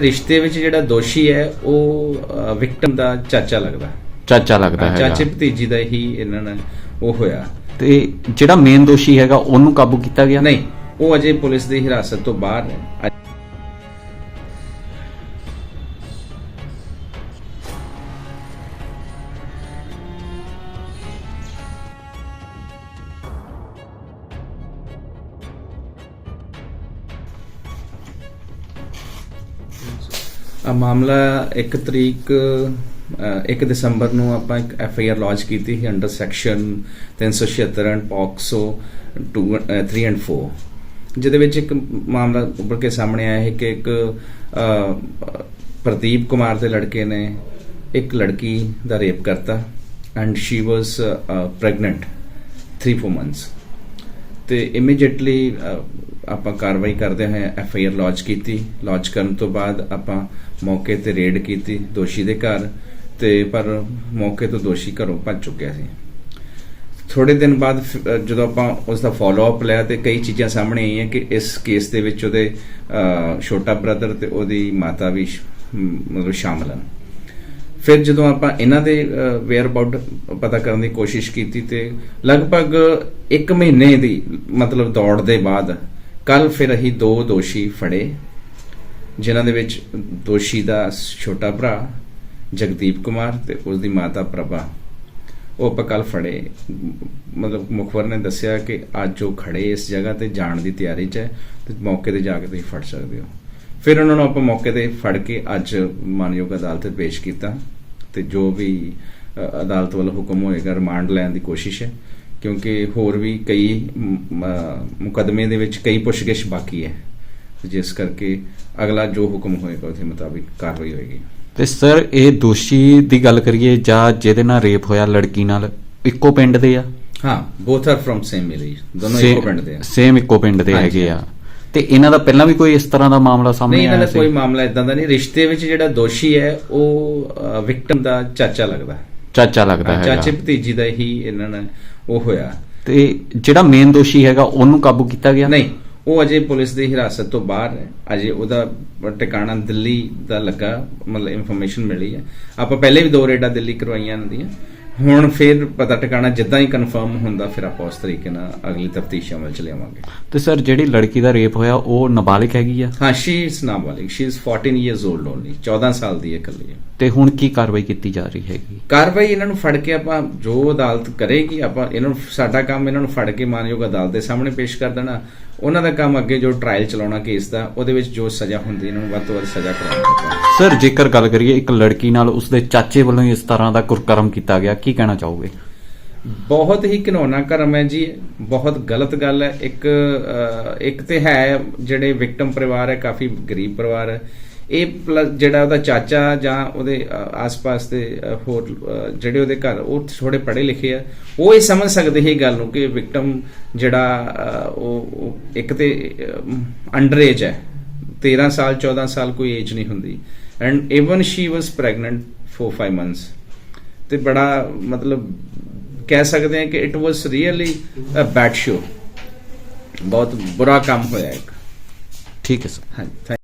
ਰਿਸ਼ਤੇ ਵਿੱਚ ਜਿਹੜਾ ਦੋਸ਼ੀ ਹੈ ਉਹ ਵਿਕਟਮ ਦਾ ਚਾਚਾ ਲੱਗਦਾ ਚਾਚਾ ਲੱਗਦਾ ਹੈਗਾ। ਚਾਚੇ ਭਤੀਜੀ ਦਾ ਹੀ ਇਹਨਾਂ ਨੇ ਉਹ ਹੋਇਆ। ਤੇ ਜਿਹੜਾ ਮੇਨ ਦੋਸ਼ੀ ਹੈਗਾ ਉਹਨੂੰ ਕਾਬੂ ਕੀਤਾ ਗਿਆ? ਨਹੀਂ ਉਹ ਅਜੇ ਪੁਲਿਸ ਦੀ ਹਿਰਾਸਤ ਤੋਂ ਬਾਹਰ ਹੈ। ਮਾਮਲਾ 1 ਤਰੀਕ ਅ, 1 ਦਸੰਬਰ ਨੂੰ ਆਪਾਂ ਇੱਕ ਐਫ ਆਈ ਆਰ ਲਾਂਚ ਕੀਤੀ ਸੀ under section 376 and POCSO 2 3 and 4 ਜਿਹਦੇ ਵਿੱਚ ਇੱਕ ਮਾਮਲਾ ਉੱਪਰ ਕੇ ਸਾਹਮਣੇ ਆਇਆ ਹੈ ਕਿ ਇੱਕ ਪ੍ਰਦੀਪ ਕੁਮਾਰ ਦੇ ਲੜਕੇ ਨੇ ਇੱਕ ਲੜਕੀ ਦਾ ਰੇਪ ਕਰਤਾ and she was pregnant 3-4 months ਤੇ ਇਮੀਡੀਏਟਲੀ ਆਪਾਂ ਕਾਰਵਾਈ ਕਰਦੇ ਹੋਏ ਐਫ ਆਈ ਆਰ ਲਾਂਚ ਕੀਤੀ। ਲਾਂਚ ਕਰਨ ਤੋਂ ਬਾਅਦ ਆਪਾਂ ਮੌਕੇ ਤੇ ਰੇਡ ਕੀਤੀ ਦੋਸ਼ੀ ਦੇ ਘਰ ਤੇ, ਪਰ ਮੌਕੇ ਤੋਂ ਦੋਸ਼ੀ ਘਰੋਂ ਭੱਜ ਚੁੱਕਿਆ ਸੀ। ਥੋੜੇ ਦਿਨ ਬਾਅਦ ਜਦੋਂ ਆਪਾਂ ਉਸ ਦਾ ਫਾਲੋ ਅਪ ਲਿਆ ਤੇ ਕਈ ਚੀਜ਼ਾਂ ਸਾਹਮਣੇ ਆਈਆਂ ਕਿ ਇਸ ਕੇਸ ਦੇ ਵਿੱਚ ਉਹਦੇ ਛੋਟਾ ਬ੍ਰਦਰ ਤੇ ਉਹਦੀ ਮਾਤਾ ਵੀ ਮਤਲਬ ਸ਼ਾਮਲ ਹਨ। ਫਿਰ ਜਦੋਂ ਆਪਾਂ ਇਹਨਾਂ ਦੇ ਵੇਅਰ ਅਬਾਊਟ ਪਤਾ ਕਰਨ ਦੀ ਕੋਸ਼ਿਸ਼ ਕੀਤੀ ਤੇ ਲਗਭਗ 1 ਮਹੀਨੇ ਦੀ ਮਤਲਬ ਦੌੜ ਦੇ ਬਾਅਦ ਕੱਲ ਫਿਰ ਅਸੀਂ ਦੋ ਦੋਸ਼ੀ ਫੜੇ, ਜਿਨ੍ਹਾਂ ਦੇ ਵਿੱਚ ਦੋਸ਼ੀ ਦਾ ਛੋਟਾ ਭਰਾ ਜਗਦੀਪ ਕੁਮਾਰ ਤੇ ਉਸ ਦੀ ਮਾਤਾ ਪ੍ਰਭਾ, ਉਹ ਆਪਾਂ ਕੱਲ ਫੜੇ। ਮਤਲਬ ਮੁਖਬਰ ਨੇ ਦੱਸਿਆ ਕਿ ਅੱਜ ਉਹ ਖੜੇ ਇਸ ਜਗ੍ਹਾ ਤੇ ਜਾਣ ਦੀ ਤਿਆਰੀ 'ਚ ਹੈ ਤੇ ਮੌਕੇ ਤੇ ਜਾ ਕੇ ਤੁਸੀਂ ਫੜ ਸਕਦੇ ਹੋ। ਫਿਰ ਉਹਨਾਂ ਨੂੰ ਆਪਾਂ ਮੌਕੇ ਤੇ ਫੜ ਕੇ ਅੱਜ ਮਾਨਯੋਗ ਅਦਾਲਤ ਪੇਸ਼ ਕੀਤਾ ਤੇ ਜੋ ਵੀ ਅਦਾਲਤ ਵੱਲੋਂ ਹੁਕਮ ਹੋਏਗਾ, ਰਿਮਾਂਡ ਲੈਣ ਦੀ ਕੋਸ਼ਿਸ਼ ਹੈ। ਕਿਉਂਕਿ ਹੋਰ ਵੀ ਕਈ ਮੁਕੱਦਮੇ ਦੇ ਵਿੱਚ ਕਈ ਪੁੱਛਗਿੱਛ ਬਾਕੀ ਹੈ। ਜਿਸ ਕਰਕੇ ਅਗਲਾ ਜੋ ਹੁਕਮ ਹੋਏਗਾ ਉਹਦੇ ਮੁਤਾਬਿਕ ਕਾਰਵਾਈ ਹੋਏਗੀ। ਤੇ ਸਰ ਇਹ ਦੋਸ਼ੀ ਦੀ ਗੱਲ ਕਰੀਏ ਜਾਂ ਜਿਹਦੇ ਨਾਲ ਰੇਪ ਹੋਇਆ ਲੜਕੀ ਨਾਲ ਇੱਕੋ ਪਿੰਡ ਦੇ ਆ? ਹਾਂ both are from same village ਦੋਨੋਂ ਇੱਕੋ ਪਿੰਡ ਦੇ ਆ। ਸੇਮ ਇੱਕੋ ਪਿੰਡ ਦੇ ਹੈਗੇ ਆ। ਤੇ ਇਹਨਾਂ ਦਾ ਪਹਿਲਾਂ ਵੀ ਕੋਈ ਇਸ ਤਰ੍ਹਾਂ ਦਾ ਮਾਮਲਾ ਸਾਹਮਣੇ ਨਹੀਂ ਇਹਨਾਂ ਆਇਆ ਦਾ ਕੋਈ ਮਾਮਲਾ ਇਦਾਂ ਦਾ ਨਹੀਂ। ਰਿਸ਼ਤੇ ਵਿੱਚ ਜਿਹੜਾ ਦੋਸ਼ੀ ਹੈ ਉਹ ਵਿਕਟਮ ਦਾ ਚਾਚਾ ਲੱਗਦਾ। ਚਾਚਾ ਲੱਗਦਾ ਹੈਗਾ। ਚਾਚੇ ਭਤੀਜੀ ਦਾ ਹੀ ਇਹਨਾਂ ਨੇ ਉਹ ਹੋਇਆ। ਤੇ ਜਿਹੜਾ ਮੇਨ ਦੋਸ਼ੀ ਹੈਗਾ ਉਹਨੂੰ ਕਾਬੂ ਕੀਤਾ ਗਿਆ? ਨਹੀਂ ਉਹ ਅਜੇ ਪੁਲਿਸ ਦੀ ਹਿਰਾਸਤ ਤੋਂ ਬਾਹਰ ਹੈ। ਅਜੇ ਉਹਦਾ ਟਿਕਾਣਾ ਦਿੱਲੀ ਦਾ ਲੱਗਾ ਮਤਲਬ ਇਨਫੋਰਮੇਸ਼ਨ ਮਿਲੀ ਹੈ। ਆਪਾਂ ਪਹਿਲੇ ਵੀ ਦੋ ਰੇਡਾਂ ਦਿੱਲੀ ਕਰਵਾਈਆਂ ਇਹਨਾਂ ਦੀਆਂ। ਹੁਣ ਫਿਰ ਪਤਾ ਟਿਕਾਣਾ ਜਿੱਦਾਂ ਹੀ ਕਨਫਰਮ ਹੁੰਦਾ ਫਿਰ ਆਪਾਂ ਉਸ ਤਰੀਕੇ ਨਾਲ ਅਗਲੀ ਤਫਤੀਸ਼ ਅਮਲ ਚ ਲਿਆਵਾਂਗੇ। ਤੇ ਸਰ ਜਿਹੜੀ ਲੜਕੀ ਦਾ ਰੇਪ ਹੋਇਆ ਉਹ ਨਾਬਾਲਿਗ ਹੈਗੀ ਆ? ਹਾਂ she is ਨਾਬਾਲਿਗ she is 14 years old only 14 ਸਾਲ ਦੀ ਹੈ ਇਕੱਲੀ ਹੈ। ਤੇ ਹੁਣ ਕੀ ਕਾਰਵਾਈ ਕੀਤੀ ਜਾ ਰਹੀ ਹੈਗੀ? ਕਾਰਵਾਈ ਇਹਨਾਂ ਨੂੰ ਫੜ ਕੇ ਆਪਾਂ ਜੋ ਅਦਾਲਤ ਕਰੇਗੀ ਆਪਾਂ ਇਹਨਾਂ ਨੂੰ ਸਾਡਾ ਕੰਮ ਇਹਨਾਂ ਨੂੰ ਫੜ ਕੇ ਮਾਨਯੋਗ ਅਦਾਲਤ ਦੇ ਸਾਹਮਣੇ ਪੇਸ਼ ਕਰ ਦੇਣਾ। ਉਹਨਾਂ ਦਾ ਕੰਮ ਅੱਗੇ ਜੋ ਟ੍ਰਾਇਲ ਚਲਾਉਣਾ ਕੇਸ ਦਾ ਉਹਦੇ ਵਿੱਚ ਜੋ ਸਜ਼ਾ ਹੁੰਦੀ ਇਹਨਾਂ ਨੂੰ ਵੱਧ ਤੋਂ ਵੱਧ ਸਜ਼ਾ ਕਰਾਉਣੀ ਸਰ ਜੇਕਰ ਗੱਲ ਕਰੀਏ ਇੱਕ ਲੜਕੀ ਨਾਲ ਉਸਦੇ ਚਾਚੇ ਵੱਲੋਂ ਇਸ ਤਰ੍ਹਾਂ ਦਾ ਕੁਰਕਰਮ ਕੀਤਾ ਗਿਆ ਕੀ ਕਹਿਣਾ ਚਾਹੋਗੇ? ਬਹੁਤ ਹੀ ਘਿਨੌਣਾ ਕਰਮ ਹੈ ਜੀ, ਬਹੁਤ ਗਲਤ ਗੱਲ ਹੈ। ਇੱਕ ਇੱਕ ਤੇ ਹੈ ਜਿਹੜੇ ਵਿਕਟਮ ਪਰਿਵਾਰ ਹੈ, ਕਾਫੀ ਗਰੀਬ ਪਰਿਵਾਰ ਹੈ। ਇਹ ਪਲੱਸ ਜਿਹੜਾ ਉਹਦਾ ਚਾਚਾ ਜਾਂ ਉਹਦੇ ਆਸ-ਪਾਸ ਦੇ ਹੋਰ ਜਿਹੜੇ ਉਹਦੇ ਘਰ, ਉਹ ਥੋੜੇ ਪੜ੍ਹੇ ਲਿਖੇ ਆ ਉਹ ਇਹ ਸਮਝ ਸਕਦੇ ਇਹ ਗੱਲ ਨੂੰ ਕਿ ਵਿਕਟਮ ਜਿਹੜਾ ਉਹ ਇੱਕ ਤੇ ਅੰਡਰ ਏਜ ਹੈ। 13 ਸਾਲ 14 ਸਾਲ ਕੋਈ ਏਜ ਨਹੀਂ ਹੁੰਦੀ। And even she was pregnant four 5 months ਤੇ ਬੜਾ ਮਤਲਬ ਕਹਿ ਸਕਦੇ ਹਾਂ ਕਿ it was really a bad show ਬਹੁਤ ਬੁਰਾ ਕੰਮ ਹੋਇਆ ਇੱਕ। ਠੀਕ ਹੈ ਸਰ ਹਾਂਜੀ